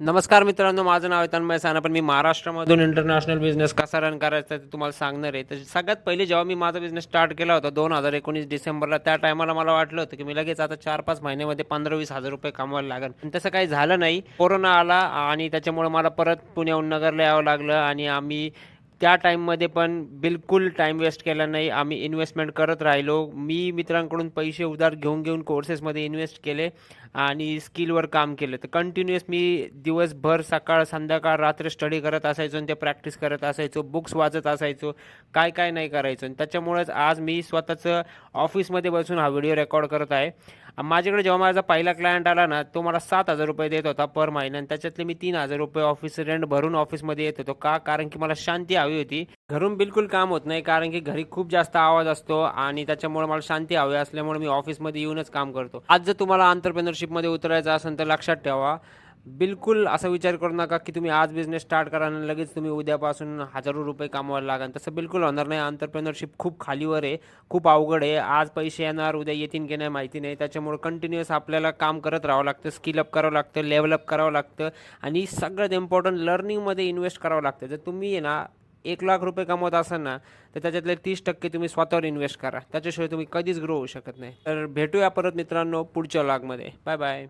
नमस्कार मित्रांनो माझं नाव आहे तन्मय साना पण मी महाराष्ट्रामधून इंटरनॅशनल बिझनेस कसा रन करायचा ते तुम्हाला सांगणार आहे. तर सगळ्यात पहिले जेव्हा मी माझा बिझनेस स्टार्ट केला होता दोन हजार एकोणीस डिसेंबरला त्या टायमाला मला वाटलं होतं की मी लगेच आता चार पाच महिन्यामध्ये पंधरा वीस हजार रुपये कमवायला लागेल. पण तसं काही झालं नाही. कोरोना आला आणि त्याच्यामुळे मला परत पुण्याहून नगरला यावं लागलं आणि आम्ही त्या टाईममध्ये पण बिलकुल टाईम वेस्ट केला नाही. आम्ही इन्व्हेस्टमेंट करत राहिलो. मी मित्रांकडून पैसे उधार घेऊन घेऊन कोर्सेसमध्ये इन्व्हेस्ट केले आणि स्किलवर काम केलं. तर कंटिन्युअस मी दिवसभर सकाळ संध्याकाळ रात्र स्टडी करत असायचो आणि ते प्रॅक्टिस करत असायचो. बुक्स वाचत असायचो. काय काय नाही करायचो. आणि त्याच्यामुळेच आज मी स्वतःचं ऑफिसमध्ये बसून हा व्हिडिओ रेकॉर्ड करत आहे. माझ्याकडे जेव्हा माझा पहिला क्लायंट आला ना तो मला सात हजार रुपये देत होता पर महिना. आणि त्याच्यातले मी तीन हजार रुपये ऑफिस रेंट भरून ऑफिसमध्ये येत होतो. का? कारण की मला शांती हवी होती. घरून बिलकुल काम होत नाही कारण की घरी खूप जास्त आवाज असतो आणि त्याच्यामुळे मला शांती हवी असल्यामुळे मी ऑफिसमध्ये येऊनच काम करतो. आज जर तुम्हाला आंतरप्रेनरशिपमध्ये उतरायचं असेल तर लक्षात ठेवा. बिलकुल असा विचार करू नका की तुम्ही आज बिझनेस स्टार्ट करा आणि लगेच तुम्ही उद्यापासून हजारो रुपये कमवायला लागाल. तसं बिलकुल होणार नाही. आंतरप्रेनरशिप खूप खालीवर आहे खूप अवघड आहे. आज पैसे येणार उद्या येतील की नाही माहिती नाही. त्याच्यामुळे कंटिन्युअस आपल्याला काम करत राहावं लागतं स्किल अप करावं लागतं लेवल अप करावं लागतं आणि सगळ्यात इम्पॉर्टंट लर्निंगमध्ये इन्व्हेस्ट करावं लागतं. जर तुम्ही आहे ना एक लाख रुपये कमवत असाल ना तर त्याच्यातले तीस टक्के तुम्ही स्वतःवर इन्व्हेस्ट करा. त्याच्याशिवाय तुम्ही कधीच ग्रो होऊ शकत नाही. तर भेटूया परत मित्रांनो पुढच्या लॉगमध्ये बाय बाय